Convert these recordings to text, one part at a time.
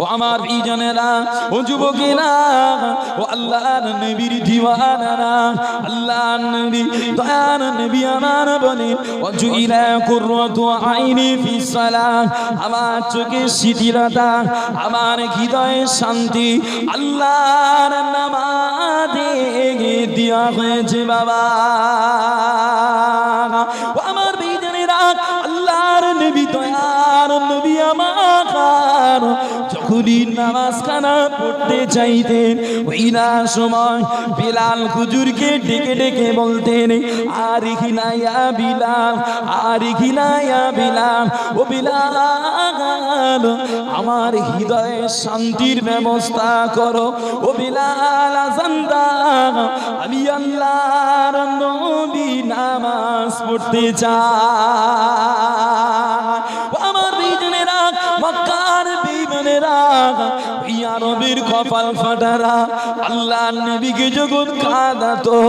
ও আমার বিজনেরা ও যুবকেরা, ও আল্লাহর নবীর দিওয়ানারা, আল্লাহর নবী, দয়ার নবী আমার বলে, ও জুইলা কুররাতু আইনি ফি সালাহ আমার চোখে শিথিলতা, আমার হৃদয়ে শান্তি, আল্লাহর নামাজে দেওয়া হয়েছে বাবা। আমার বিজনেরা আল্লাহর নবী, দয়ার নবী আমার যখনই নামাজ খানা পড়তে চাইতেন, ওই না সময় বিলাল হুজুরকে ডেকে ডেকে বলতেন, আর খিনাইয়া বিলাল, আর খিনাইয়া বিলাল, ও বিলাল, আমার হৃদয়ে শান্তির ব্যবস্থা করো, ও বিলাল আমি আল্লাহর নবী নামাজ পড়তে চাই। ওই কপাল ফাটারা, আল্লাহ নবীকে যখন কাঁদাতো,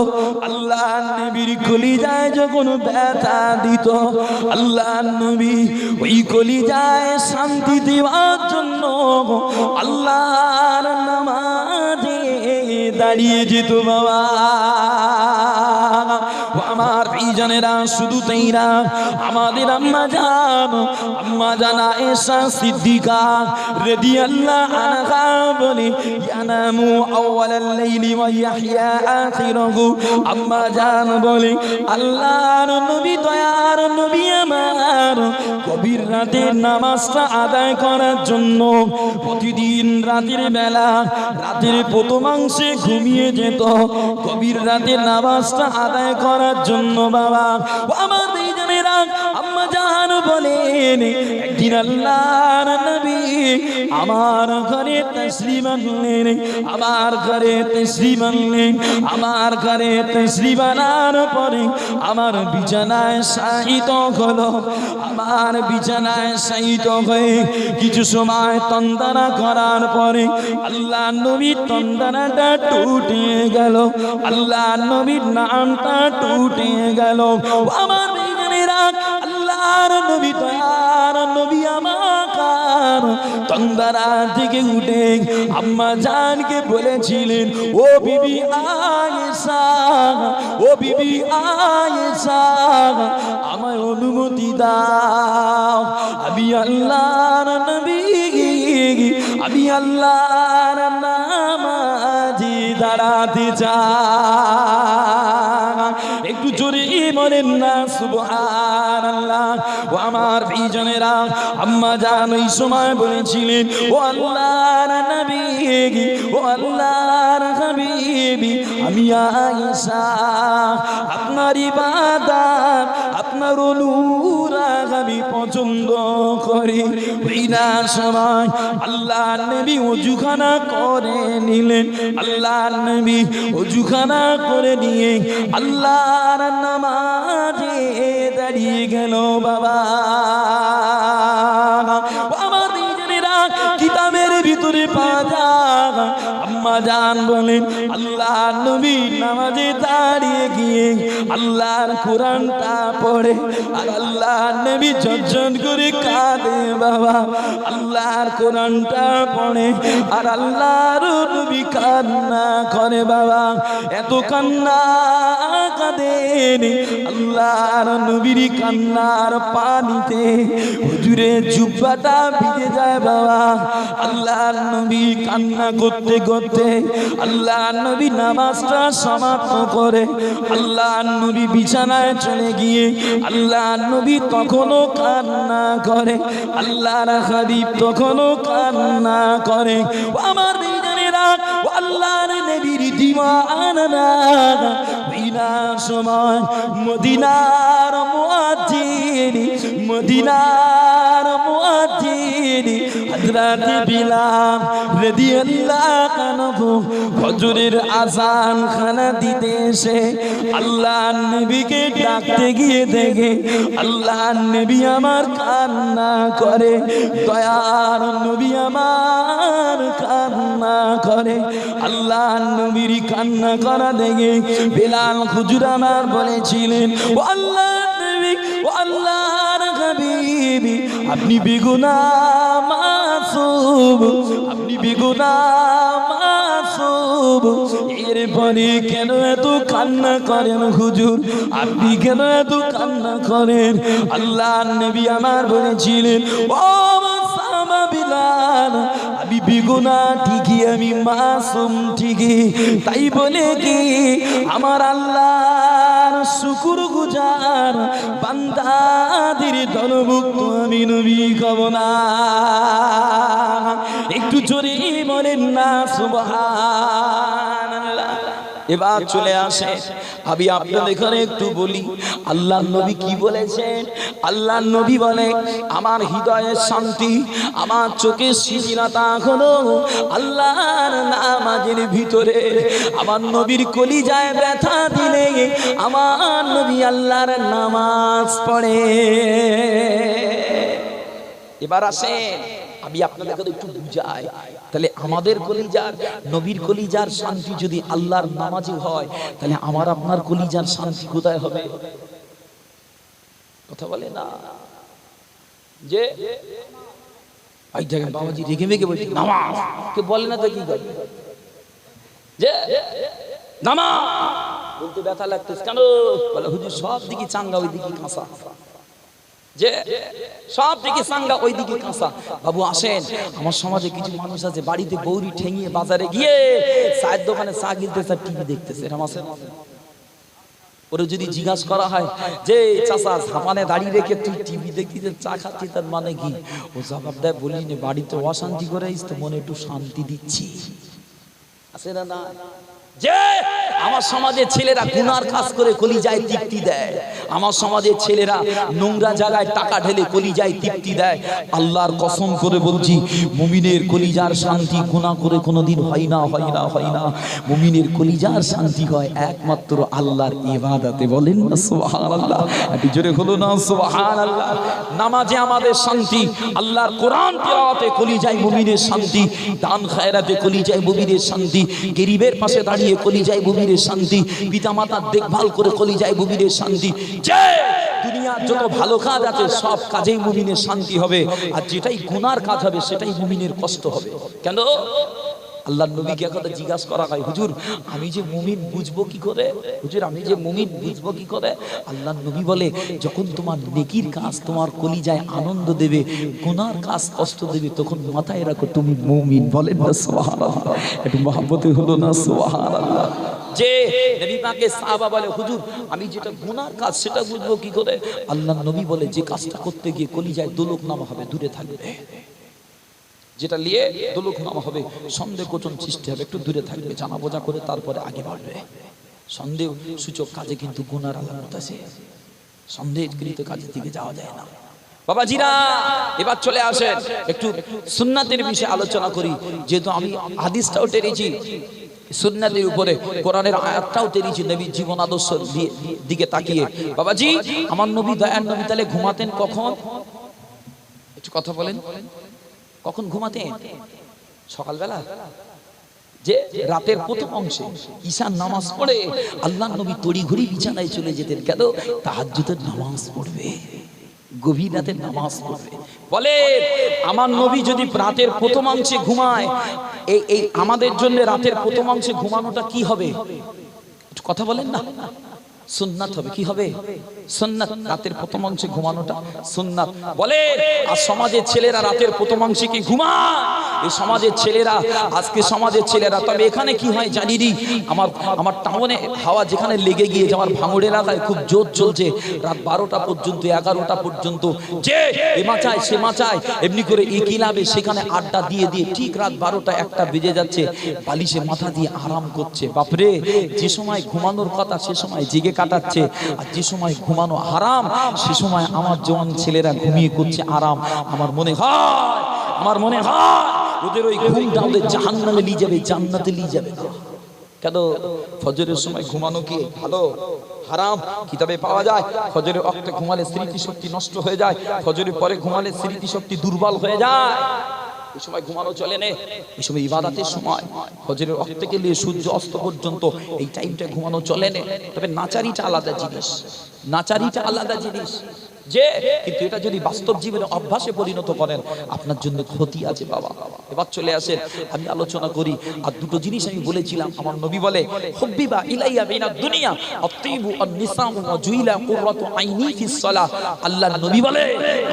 আল্লাহ নবীর কলিজায় যখন ব্যথা দিত, আল্লাহ নবী ওই কলিজায় শান্তি দেওয়ার জন্য আল্লাহর নামাজে দাঁড়িয়ে যেত বাবা। প্রিয়জনেরা শুধু তাই আমাদের আম্মা জান, আম্মা জানা এসা সিদ্দিকা। রেডি আল্লাহ আনহা বলে ইয়ানামু আউয়ালাল লাইলি ওয়া ইয়াহইয়া আখিরাহু। আম্মা জান বলে, আল্লাহর নবী দয়ার নবী আমার। কবির রাতে নামাজটা আদায় করার জন্য প্রতিদিন রাতের বেলা, রাতের প্রথমাংশে ঘুমিয়ে যেত। কবির রাতে নামাজটা আদায় করার জন্য বাবা ও আমার দুইজনেরা আম্মা জাহানু বলেন একদিন আল্লাহর নবী আমার ঘরে তসলিম আনলেন, আমার ঘরে তসলিম আনলেন, আমার ঘরে তসলিম আনার পরে আমার বিছানায় শায়িত হলো, আমার বিছানায় শায়িত হয়ে কিছু সময় তন্দানা করার পরে আল্লাহ নবীর তন্দানাটা টুটে গেল, আল্লাহ নবীর নামটা টুটে গেল। আমার বেগানেরা আল্লাহর নবী দয়ার নবী আমাকার। তন্দারা থেকে উঠে আম্মা জানকে বলেছিলেন, ও বিবি আয়েশা, ও বিবি আয়েশা, আমায় অনুমতি দাও। আমি আল্লাহর নবী, আমি আল্লাহর নামাজি দাঁড়াতে চাই। একটু জোরে বলেন না সুবহান আল্লাহ ও আমার প্রিয়জনেরা, আম্মা জান ওই সময় বলেছিলেন, ও আল্লাহর নবী ও আল্লাহর হাবিবি, আমি আয়েশা, আপনার ইবাদত, আপনার অনুরাগ আমি পছন্দ করি। ওই না সময় আল্লাহ নবী অজুখানা করে নিলেন। আল্লাহ নবী অজুখানা করে নিয়ে আল্লাহর নামাজে দাঁড়িয়ে গেল বাবা। আমার নিজেরা কিতাবের ভিতরে পাজা আম্মা জান বলেন আল্লাহ নবী নামাজে দাঁড়িয়ে গিয়ে আল্লাহর কোরআনটা পড়ে, আর আল্লাহ নবী ঝরঝর করে কাঁদে, বাবা। আল্লাহর কোরআনটা পড়ে, আর আল্লাহর নবী কান্না করে, বাবা। এত কান্না কাঁদেন আল্লাহর নবীর কান্নার পানিতে হুজুরে জুব্বাটা ভিজে যায়, বাবা। আল্লাহর নবী কান্না করতে করতে আল্লাহর নবী নামাজটা সমাপ্ত করে আল্লাহ নবী বিছানায় চলে গিয়ে আল্লাহর নবী তখনও কান্না করে। আল্লাহর হাবিব তখনও কান্না করে। আমার সময় মদিনার মুয়াজ্জিন মদিনার মুয়াজ্জিন হযরত বিলাল রাদিয়াল্লাহু আনহু ফজরের আজান খানা দিতে এসে আল্লাহ নবীকে ডাকতে গিয়ে দেখে আল্লাহ নবী আমার কান্না করে, দয়ার নবী আমার কান্না করে আল্লাহ নবীর কান্না করা দেখে বেলাল হুজুর আমার বলেছিলেন, ও আল্লাহ আপনি বেগুনা মাসুম আপনি বেগুনা মাসুম এরপরে কেন এত কান্না করেন হুজুর? আপনি কেন এত কান্না করেন? আল্লাহ নবী আমার বলেছিলেন আমি বেগুনা ঠিকই, আমি মাসুম ঠিকই। তাই বলে কি, আমার আল্লাহর শুকুর গুজার বান্দাদের দলভুক্ত আমি নবী কব না। একটু জোরে বলেন না সুবহানাল্লাহ এবার চলে আসে। আমি আপনাদের এখানে একটু বলি। আল্লাহ নবী কি বলেছেন? আল্লাহ নবী বলে আমার হৃদয়ের শান্তি আমার চোখের শিথিলতা হলো আল্লাহর নামাজের ভিতরে। আমার নবীর কলিজায় ব্যথা দিলে আমার নবী আল্লাহর নামাজ পড়ে। এবার আসেন। আমি আপনাদের একটু বুঝাই। তাহলে আমাদের কলিজার, নবীর কলিজার শান্তি যদি আল্লাহর নামাজে হয়, তাহলে আমার আপনার কলিজার শান্তি কোথায় হবে? কথা বলে না? যে ভাই দেখেন বাবাজি রেগে মেগে বলছি, নামাজ? কে বলে না তো কি করে? যে, নামাজ! বলতে ব্যথা লাগতেছে, কেন? বলে, হুজুর, সব দিকে চাঙ্গা ওই দিকে কাঁসা বাড়িতে ওরে যদি জিজ্ঞাসা করা হয়, যে চাচা, ঝাপানে দাঁড়িয়ে রেখে তুই টিভি দেখতে চা খাচ্ছি তার মানে কি? ও জবাব দেয় বলি নে বাড়িতে অশান্তি করে তো, মনে একটু শান্তি দিচ্ছি। আছে না না যে আমার সমাজের ছেলেরা গুনার কাজ করে কলিজায় তৃপ্তি দেয়। আমার সমাজের ছেলেরা নোংরা জায়গায় টাকা ঢেলে কলিজায় তৃপ্তি দেয়। আল্লাহর কসম করে বলছি, মুমিনের কলিজার শান্তি গুনাহ করে কোনোদিন হয় না হয় না হয় না। মুমিনের কলিজার শান্তি হয় একমাত্র আল্লাহর ইবাদতে। বলেন না, সুবহানাল্লাহ। একটু জোরে হলো না, সুবহানাল্লাহ। নামাজে আমাদের শান্তি, আল্লাহর কোরআন তেলাওয়াতে কলিজায় মুমিনের শান্তি দান খায়রাতে কলিজায় মুমিনের শান্তি, গরিবের পাশে দাঁড়িয়ে কলিজায় মুমিনের শান্তি। পিতামাতার দেখভাল করে কলিজায় মুমিনের শান্তি। দুনিয়ার যত ভালো কাজ আছে, সব কাজেই শান্তি হবে। আর যেটাই গুনার কাজ হবে, সেটাই মুমিনের কষ্ট হবে। কেন? আল্লাহ নবীকে কথা জিজ্ঞাসা করা হয়, হুজুর, আমি যে মুমিন বুঝব কি করে? হুজুর, আমি যে মুমিন বুঝব কি করে? আল্লাহ নবী বলে, যখন তোমার নেকির কাজ তোমার কলিজায় আনন্দ দেবে, গুনার কাজ কষ্ট দেবে, তখন মাথায় রাখো তুমি মুমিন বলেন না, সুবহানাল্লাহ। একটু মহব্বতে হলো না, সুবহানাল্লাহ। যে নবী পাকে সাহাবা বলে, হুজুর, আমি যেটা গুনার কাজ সেটা বুঝব কি করে? আল্লাহ নবী বলে, যে কাজটা করতে গিয়ে কলিজায় দোলক নামা হবে, দূরে থাকবে। যেটা নিয়ে দোলক নামা হবে, সন্দেহ কোচন সৃষ্টি হবে। একটু দূরে থাকবে জানা বোঝা করে তারপরে আগে বাড়বে। সন্দেহ সূচক কাজে কিন্তু গুণার আলামত আছে সন্দেহকৃত কাজের দিকে যাওয়া যায় না। বাবাজিরা, এবার চলে আসেন। একটু সুন্নাতের বিষয়ে আলোচনা করি। যেহেতু আমি হাদিসটাও টেরেছি সুন্নাতের উপরে, কোরআনের আয়াতটাও টেরেছি নবীর জীবন আদর্শ দিকে তাকিয়ে। বাবাজি, আমার নবী দয়ার নবী তাহলে ঘুমাতেন কখন? একটু কথা বলেন। কখন ঘুমাতেন সকালবেলা। যে রাতের প্রথম অংশে ঈশান নামাজ পড়ে আল্লাহ নবী তড়ি ঘড়ি বিছানায় চলে যেতেন কেন? তাহাজ্জুদের নামাজ পড়বে। গভীর রাতের নামাজ পড়বে। বলে আমার নবী যদি রাতের প্রথম অংশে ঘুমায় এই এই আমাদের জন্য রাতের প্রথম অংশে ঘুমানোটা কি হবে? কথা বলেন না। সুন্নাত হবে। কি হবে? সুন্নাত রাতের প্রথম অংশে ঘুমানোটা। সুন্নাত। বলে আর সমাজের ছেলেরা রাতের প্রথম অংশে কি ঘুমায়? এই সমাজের ছেলেরা, আজকে সমাজের ছেলেরা, তবে এখানে কি হয় জানি নি? আমার আমার টাউনে হাওয়া যেখানে লেগে গিয়েছে, আমার ভাঙড় এলাকায় খুব জোর চলছে। রাত বারোটা পর্যন্ত, এগারোটা পর্যন্ত। যে এ মাচায়, সে মাচায়, এমনি করে এই কিলাবে সেখানে আড্ডা দিয়ে দিয়ে ঠিক রাত বারোটা একটা বেজে যাচ্ছে, বালিশে মাথা দিয়ে আরাম করছে। বাপরে, যে সময় ঘুমানোর কথা, সে সময় জেগে কাটাচ্ছে, আর যে সময় ঘুমানো হারাম সে সময় আমার জওয়ান ছেলেরা ঘুমিয়ে করছে আরাম। আমার মনে হয়, আমার মনে হয় ওদের ওই ঘুমটা ওদের জাহান্নামে নিয়ে যাবে, জান্নাতে নিয়ে যাবে। কেন? ফজরের সময় ঘুমানো কি ভালো? হারাম? কিতাবে পাওয়া যায়, ফজরের অক্তে ঘুমালে স্মৃতি শক্তি নষ্ট হয়ে যায়, ফজরের পরে ঘুমালে স্মৃতি শক্তি দুর্বল হয়ে যায়। এই সময় ঘুমানো চলে নে। এই সময় ইবাদতের সময়, ফজরের অক্ত থেকে নিয়ে সূর্য অস্ত পর্যন্ত এই টাইমটা ঘুমানো চলে নে। তবে নাচারিটা আলাদা জিনিস। নাচারিটা আলাদা জিনিস। যে, কিন্তু এটা যদি বাস্তব জীবনে অভ্যাসে পরিণত করেন, আপনার জন্য ক্ষতি আছে, বাবা। এবার চলে আসেন, আমি আলোচনা করি, আর দুটো জিনিস আমি বলেছিলাম, আমার নবী বলে ইলাইয়া বিনা দুনিয়া আইনি আল্লাহর নবী বলে,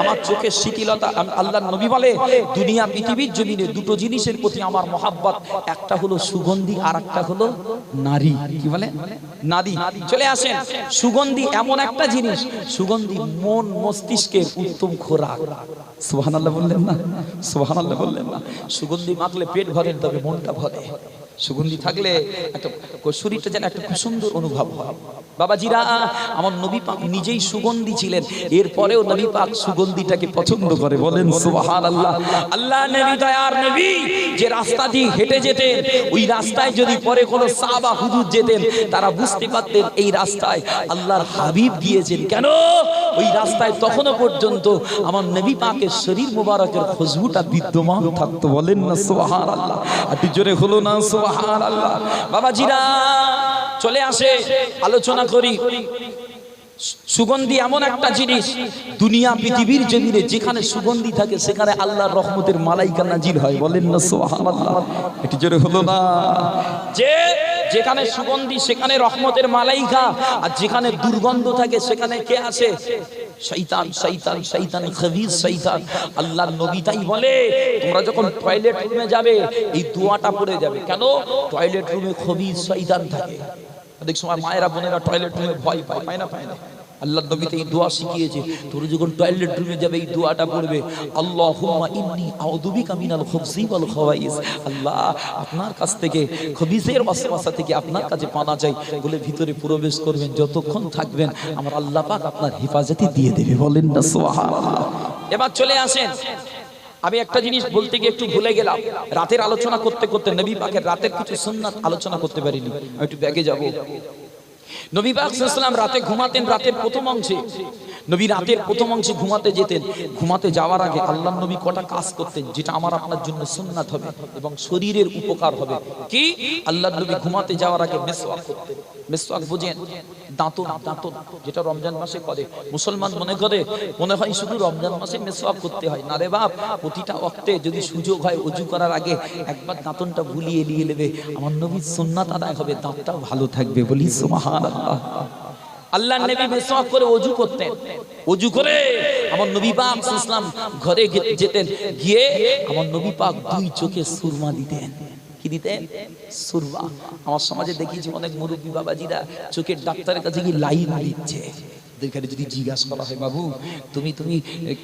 আমার চোখের শিথিলতা আল্লাহর নবী বলে, দুনিয়া, পৃথিবীর জমিনে দুটো জিনিসের প্রতি আমার মহাব্বত, একটা হলো সুগন্ধি আর একটা হলো নারী। কি বলে? নারী। চলে আসেন, সুগন্ধি এমন একটা জিনিস, সুগন্ধি মন মস্তিষ্কের উত্তম খোরাক। সুবহানাল্লাহ বললেন না? সুবহানাল্লাহ বললেন না? সুগন্ধি মাখলে পেট ভরে তবে মনটা ভরে। সুগন্ধি থাকলে একটা শরীরটা যেন একটা খুব সুন্দর অনুভব হয়। বাবাজিরা আমার নবী পাক নিজেই সুগন্ধি ছিলেন। এরপরেও নবী পাক সুগন্ধিটাকে পছন্দ করে। বলেন আল্লাহ নবী দয়ার নবী যে রাস্তা দিয়ে হেঁটে যেতেন ওই রাস্তায় যদি পরে কোনো হুজুর যেতেন তারা বুঝতে পারতেন এই রাস্তায় আল্লাহর হাবিব গিয়েছেন। কেন? ওই রাস্তায় তখনও পর্যন্ত আমার নবী পাকের শরীর মোবারকের খুশবুটা বিদ্যমান থাকতো। বলেন না সুবহানাল্লাহ। আর জোরে হলো না বাবাজিরা, চলে আসে, আলোচনা করি। সুগন্ধি এমন একটা জিনিস, দুনিয়া পৃথিবীর জমিনে যেখানে সুগন্ধি থাকে, সেখানে আল্লাহ রহমতের মালাইকা নাজির হয়। বলেন না সুবহানাল্লাহ। এটি জোরে হলো না? যে যেখানে সুগন্ধি, সেখানে রহমতের মালাইকা, আর যেখানে দুর্গন্ধ থাকে, সেখানে কে আছে? শৈতান শৈতান শৈতান খবিজ শৈতান আল্লাহর নবী তাই বলে, তোমরা যখন টয়লেট রুমে যাবে, এই দোয়াটা পড়ে যাবে। কেন? টয়লেট রুমে খবিজ শৈতান থাকে। অনেক সময় মায়েরা বোনেরা টয়লেট রুমে ভয় পায় পায় না পায় না। আল্লাহ নবীতে এই দোয়া শিখিয়েছে, তোর যখন টয়লেট রুমে যাবে, এই দোয়াটা পড়বে, আল্লাহুম্মা ইন্নী আউযু বিকা মিনাল খুবসি ওয়াল খাওয়াইস। আল্লাহ, আপনার কাছ থেকে খবিসের ওয়াসওয়াসা থেকে আপনার কাছে পানা চাই, বলে ভিতরে প্রবেশ করবেন, যতক্ষণ থাকবেন, আমার আল্লাহ পাক আপনার হেফাজতে দিয়ে দেবে, বলেন না, সুবহানাল্লাহ। এবার চলে আসেন। আমি একটা জিনিস বলতে গিয়ে একটু ভুলে গেলাম। রাতের আলোচনা করতে করতে নবী পাকের রাতের কিছু সুন্নাত আলোচনা করতে পারিনি। একটু ব্যাগে যাব। নবী পাক সাল্লাম রাতে ঘুমাতেন, রাতের প্রথম অংশে। নবী রাতের প্রথম অংশে ঘুমাতে যেতেন। ঘুমাতে যাওয়ার আগে আল্লাহ নবী কটা কাজ করতেন, যেটা আমার আপনার জন্য সুন্নাত হবে এবং শরীরের উপকার হবে। কি? আল্লাহ নবী ঘুমাতে যাওয়ার আগে মেসওয়াক করতেন। মেসওয়াক বুঝেন? দাঁতন দাঁতন, যেটা রমজান মাসে করে। মুসলমান মনে করে, মনে হয় শুধু রমজান মাসে মেসওয়াক করতে হয়। না রে বাপ, প্রতিটা যদি সুযোগ হয় করার আগে একবার দাঁতনটা নিয়ে নেবে। আমার নবীর আদায় হবে দাঁতটাও ভালো থাকবে বলি আল্লাহ নবী মেসওয়াক করে অজু করতেন। অজু করে আমার নবী পাক ইসলাম ঘরে যেতেন, গিয়ে আমার নবী পাক দুই চোখে সুরমা দিতেন। কি দিতেন? সুরমা, আমার সমাজে দেখিয়েছি অনেক মুরব্বী বাবাজিরা চোখের ডাক্তারের কাছে গিয়ে লাইন দিচ্ছে যদি জিজ্ঞাসা করা হয়, বাবু, তুমি তুমি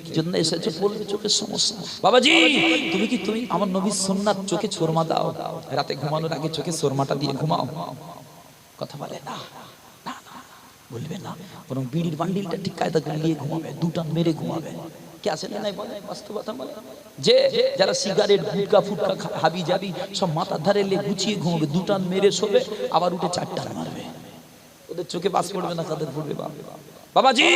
কি জন্য এসেছ? বলবে চোখের সমস্যা। বাবাজি, তুমি কি, তুমি আমার নবীর সুন্নাত চোখে দাও? রাতে ঘুমানোর আগে চোখে সুরমাটা দিয়ে ঘুমাও। কথা বলে না বলবে না। বরং বিড়ির বান্ডিলটা ঠিক কায়দা নিয়ে ঘুমাবে, দুটান মেরে ঘুমাবে। কে আছে নাই বলে? বাস্তবতা বলে। যে যারা সিগারেট, গুটকা, ফুটকা হাবি যাবি, সব মাথার ধারে লে গুছিয়ে ঘুমাবে, দুটান মেরে শোবে, আবার উঠে চারটান মারবে। ওদের চোখে বাস পড়বে না কাদের পড়বে বাবাজি,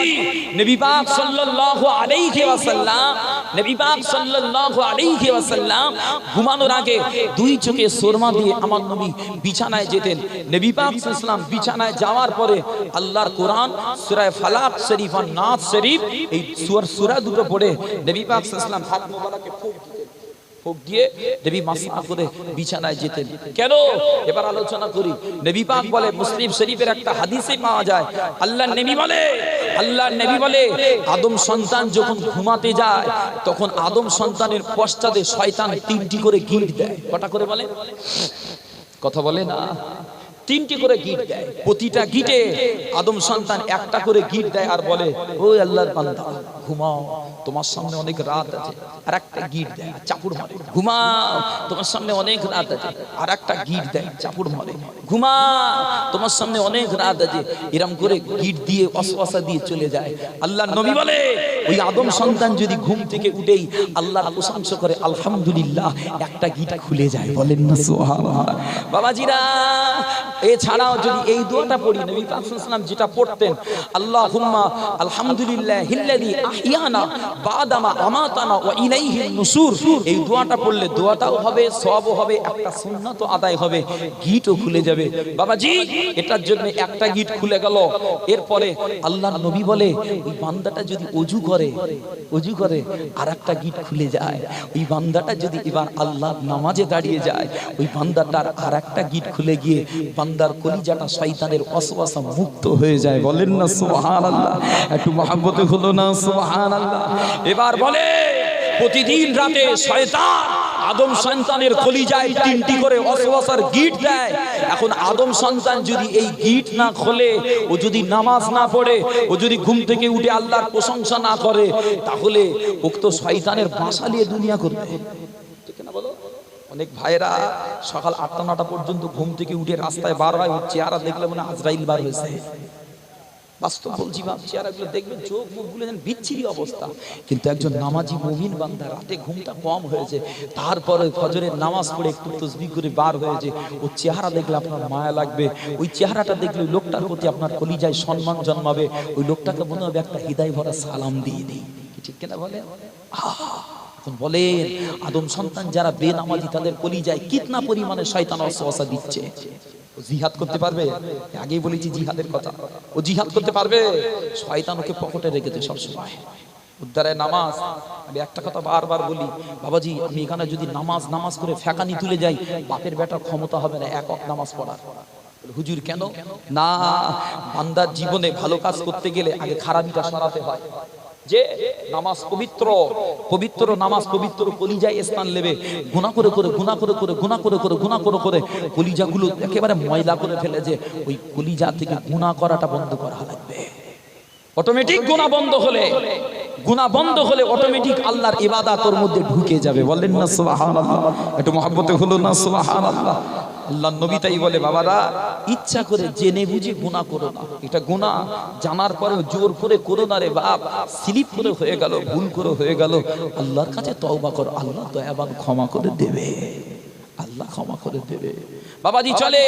নবী পাক সাল্লাল্লাহু আলাইহি ওয়াসাল্লাম নবী পাক সাল্লাল্লাহু আলাইহি ওয়াসাল্লাম ঘুমানোর আগে দুই চোখে সুরমা দিয়ে আমার নবী বিছানায় যেতেন। নবী পাক সাল্লাল্লাহু বিছানায় যাওয়ার পরে আল্লাহর কোরআন, সূরা ফালাক শরীফ আর নাস শরীফ এই সূরা দুটো পড়ে নবী সাল্লাল্লাহু হাত মোবারকে ফুঁক ফুঁক দিয়ে নবী মাসনা করে বিছানায় যেতেন। কেন? এবার আলোচনা করি। নবী পাক বলে, মুসলিম শরীফের একটা হাদিসে পাওয়া যায়। আল্লাহ নবী বলে আল্লাহ নবী বলে, আদম সন্তান যখন ঘুমাতে যায়, তখন আদম সন্তানের পশ্চাতে শয়তান তিনটি করে গিট দেয়। কটা করে বলে? কথা বলে না। তিনটি করে গিট দেয়। প্রতিটা গিটে আদম সন্তান একটা করে গিট দেয় আর বলে ও আল্লাহর বান্দা, ঘুমাও, তোমার সামনে অনেক রাত আছে। আর একটা গিট দেয়, চাপুর মারে, ঘুমাও, তোমার সামনে অনেক রাত আছে। আর একটা গিট দেয়, চাপুর মারে। ঘুমা। তোমার সামনে অনেক রাত আছে। এরম করে গিট দিয়ে, অসওয়াসা দিয়ে চলে যায়। আল্লাহ নবী বলে, ওই আদম সন্তান যদি ঘুম থেকে উঠেই আল্লাহর প্রশংসা করে, আলহামদুলিল্লাহ, একটা গিট খুলে যায়। বলেন না বাবাজিরা, এছাড়াও যদি এই দোয়াটা পড়ি, নবী পাক সাল্লাল্লাহু আলাইহি ওয়াসাল্লাম যেটা পড়তেন, আল্লাহুম্মা আলহামদুলিল্লাহ হিল্লাযী আহিয়ানা বাদামা আমাতানা ওয়া ইলাইহি নুসুর। এই দোয়াটা পড়লে দোয়াটাও হবে, সওয়াবও হবে, একটা সুন্নাতও আদায় হবে, গিটও খুলে যাবে। যাবে। বাবাজি, এটার জন্য একটা গিট খুলে গেল। এরপরে আল্লাহর নবী বলে, ওই বান্দাটা যদি অজু করে অজু করে আর একটা গিট খুলে যায়। ওই বান্দাটা যদি এবার আল্লাহ নামাজে দাঁড়িয়ে যায়, ওই বান্দাটার আর একটা গিট খুলে গিয়ে বান্দার কলিজাটা শয়তানের অসবাসা মুক্ত হয়ে যায়। বলেন না, সুবহানাল্লাহ। একটু মহাব্বতে হলো না, সুবহানাল্লাহ। এবার বলে, প্রতিদিন রাতে শয়তান আদম সন্তানের কলিজায় তিনটি করে অসবাসার গিট দেয়। এখন আদম সন্তান যদি এই গিট না খোলে, ও যদি নামাজ না পড়ে, ও যদি ঘুম থেকে উঠে আল্লাহর প্রশংসা না করে, তাহলে উক্ত শয়তানের বাসা নিয়ে দুনিয়া করবে। ঠিক না বলো? অনেক ভাইরা সকাল আটটা, নটা পর্যন্ত ঘুম থেকে উঠে রাস্তায় বার হয় চেহারা দেখলে মনে আজরাইল বার হয়েছে। বাস্তব বলছি চেহারাগুলো দেখবেন চোখ যেন বিচ্ছিরি অবস্থা। কিন্তু একজন নামাজি মুমিন বান্দা রাতে ঘুমটা কম হয়েছে। তারপরে ফজরের নামাজ পড়ে একটু তসবি করে বার হয়েছে ওর চেহারা দেখলে আপনার মায়া লাগবে। ওই চেহারাটা দেখলে ওই লোকটার প্রতি আপনার কলিজায় সম্মান জন্মাবে। ওই লোকটাকে মনে হবে একটা হৃদয় ভরা সালাম দিয়ে দিই। ঠিক কিনা বলে এখন বলেন আদম সন্তান যারা বেনামাজি তাদের কলিজায় কিতনা পরিমাণে শয়তান অসওয়াসা দিচ্ছে। জিহাদ করতে পারবে? আগেই বলেছি জিহাদের কথা। ও জিহাদ করতে পারবে? শয়তান ওকে পকেটে রেখেছে সবসময়। উদ্ধারে নামাজ। আমি একটা কথা বারবার বলি, বাবাজি, আমি এখানে যদি নামাজ নামাজ করে ফেকানি তুলে যাই, বাপের বেটার ক্ষমতা হবে না একক নামাজ পড়ার। হুজুর, কেন? না, বান্দার জীবনে ভালো কাজ করতে গেলে আগে খারাপিটা সরাতে হয়। যে নামাজ পবিত্র পবিত্র নামাজ, পবিত্র কলিজায় স্থান নেবে। গুণা করে করে গুণা করে করে গুণা করে করে গুণা করে করে কলিজাগুলো একেবারে ময়লা করে ফেলে যে ওই কলিজা থেকে গুণা করাটা বন্ধ করা লাগবে। অটোমেটিক গুণা বন্ধ হলে গুণা বন্ধ হলে অটোমেটিক আল্লাহর ইবাদত তোর মধ্যে ঢুকে যাবে। বলেন না, সুবহানাল্লাহ। একটু মহব্বতে হলো না, সুবহানাল্লাহ। আল্লাহ নবী তাই বলে, বাবারা, ইচ্ছা করে জেনে বুঝে গুণা করো না। এটা গুণা জানার পরেও জোর করে করো না রে বাপ। স্লিপ করে হয়ে গেল, ভুল করে হয়ে গেল। আল্লাহর কাছে তওবা করো। আল্লাহ দয়াবান ক্ষমা করে দেবে। আল্লাহ ক্ষমা করে দেবে। বাবাজি চলে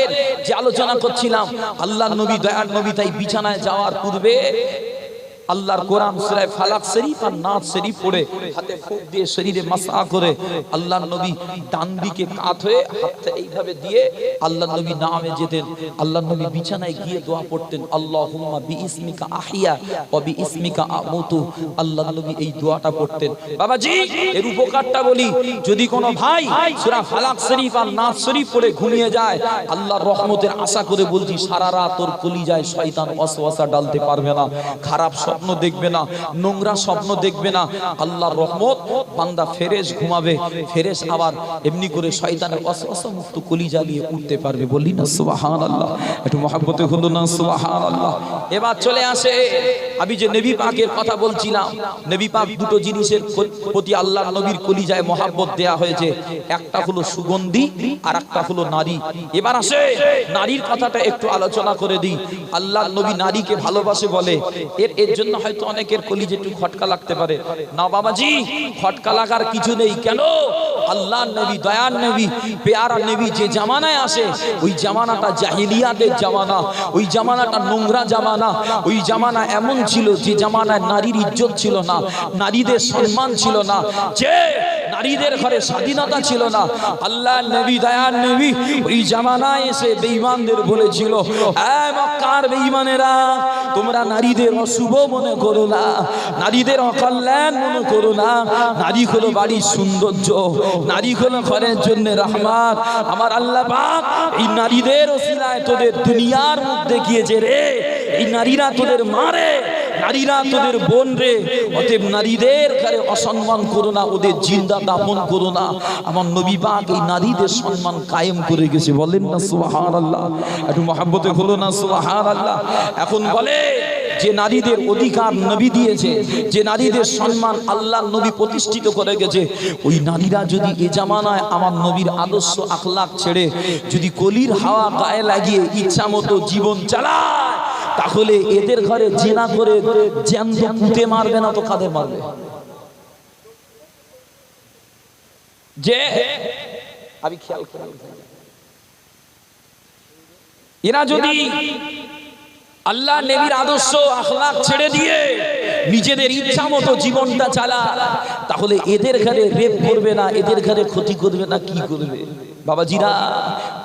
যে আলোচনা করছিলাম আল্লাহ নবী, দয়ার নবী তাই বিছানায় যাওয়ার পূর্বে আল্লাহর কোরআন সূরা ফালাক শরীফ আর নাস শরীফ পড়ে, হাতে ফুক দিয়ে শরীরে মাসা করে, আল্লাহর নবী ডান দিকে কাত হয়ে হাতটা এইভাবে দিয়ে আল্লাহর নবী নামে যেতেন, আল্লাহর নবী বিছানায় গিয়ে দোয়া পড়তেন, আল্লাহুম্মা বিইসমিকা আহইয়া ওয়া বিইসমিকা আমুতু। আল্লাহর নবী এই দোয়াটা পড়তেন। বাবাজি, এর উপকারটা বলি, যদি কোনো ভাই সূরা ফালাক শরীফ আর নাস শরীফ পড়ে ঘুমিয়ে যায়, আল্লাহর রহমতের আশা করে বলছি, সারা রাত তোর কলিজায় শয়তান ওয়াসওয়াসা ডালতে পারবে না। খারাপ স্বপ্ন দেখবে না, নোংরা স্বপ্ন দেখবে না। আল্লাহর রহমত, বান্দা ফেরেশ ঘুমাবে, ফেরেশ আবার এমনি করে শয়তানের ওয়াসওয়াসা মুক্ত কলিজা নিয়ে উঠতে পারবে। বলি না, সুবহানাল্লাহ, একটু মহব্বতে হলো না, সুবহানাল্লাহ। এবার চলে আসে, আমি যে নবী পাকের কথা বলছিলাম, নবী পাক দুটো জিনিসের প্রতি আল্লাহর নবীর কলিজায় মহাব্বত দেয়া হয়েছে। একটা হলো সুগন্ধি আর একটা হলো নারী। এবার আসে, নারীর কথাটা একটু আলোচনা করে দিই। আল্লাহ নবী নারীকে ভালোবাসে বলে, এর এর জন্য হয়তো অনেকের কলিজে একটু খটকা লাগতে পারে। না বাবাজি, খটকা লাগার কিছু নেই কেন? আল্লাহ নবী, দয়ার নবী, পেয়ারা নবী যে জামানায় আসে, ওই জামানাটা জাহিলিয়াতের জামানা, ওই জামানাটা নোংরা জামানা, ওই জামানা এমন ছিল যে জামানায় নারীর ইজ্জত ছিল না, নারীদের সম্মান ছিল না, যে নারীদের ঘরে স্বাধীনতা ছিল না। আল্লাহ নবী, দয়ার নবী ওই জামানায় এসে বেঈমানদের বলেছিল, এ মক্কার বেঈমানেরা, তোমরা নারীদের অশুভ মনে করো না। নারীদের অকল্যাণ মনে করো না। নারী হলো বাড়ির সৌন্দর্য। নারী হলো ঘরের জন্য রহমান আমার আল্লাহ পাক এই নারীদের ওসিলায় তোদের দুনিয়ার মুখ দেখিয়েছে রে। এই নারীরা তোদের মারে। নারীরা তোদের বোন রে। অতএব নারীদের ঘরে অসম্মান করো না। ওদের জিন্দা দাপন করো না। আমার নবী পাক এই নারীদের সম্মান কায়েম করে গেছে। বলেন না, সুবহানাল্লাহ। একটু মহাব্বতে হলো না, সুবহানাল্লাহ। এখন বলে যে নারীদের অধিকার নবী দিয়েছে, যে নারীদের সম্মান আল্লাহ নবী প্রতিষ্ঠিত করে গেছে, ওই নারীরা যদি এ জামানায় আমার নবীর আদর্শ আখলাক ছেড়ে যদি কলির হাওয়া গায়ে লাগিয়ে ইচ্ছা মতো জীবন চালায়, তাহলে এদের ঘরে জেনা করে জ্যান্ত পুঁতে মারবে না তো কাদের মারবে? যে, আমি খেয়াল এরা যদি আল্লাহ নেবির আদর্শ আখলাক ছেড়ে দিয়ে নিজেদের ইচ্ছা মতো জীবনটা চালা। তাহলে এদের ঘরে রেপ করবে না, এদের ঘরে ক্ষতি করবে না, কি করবে? বাবাজিরা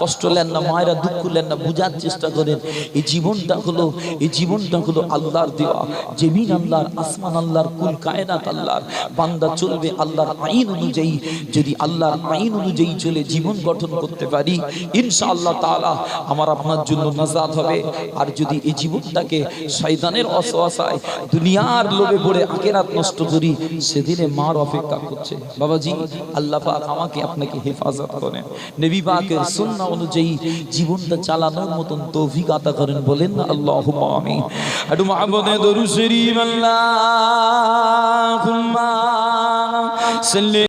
কষ্ট নেন না, মায়েরা দুঃখ নেন না, বুঝার চেষ্টা করেন। এই জীবনটা হলো, এই জীবনটা হলো আল্লাহর দেওয়া। জমিন আল্লাহর, আসমান আল্লাহর, কুল কায়নাত আল্লাহর। বান্দা চলবে আল্লাহর আইন অনুযায়ী। যদি আল্লাহর আইন অনুযায়ী চলে জীবন গঠন করতে পারি, ইনশাআল্লাহ তাআলা আমার আপনার জন্য নাজাত হবে। আর যদি এই জীবনটাকে শয়তানের অসহায় দুনিয়ার লোভে পড়ে আখেরাত নষ্ট করি, সেদিনে মার অপেক্ষা করছে। বাবাজি, আল্লাহ পাক আমাকে আপনাকে হেফাজত করেন। নবী পাকের সুন্নাহ অনুযায়ী জীবনটা চালানোর মতন তৌফিক আতা করেন বলেন না আল্লাহুম্মা আমিন। আদু মাহবুবে দরুদ শরীফ আল্লাহুম্মা সাল্লি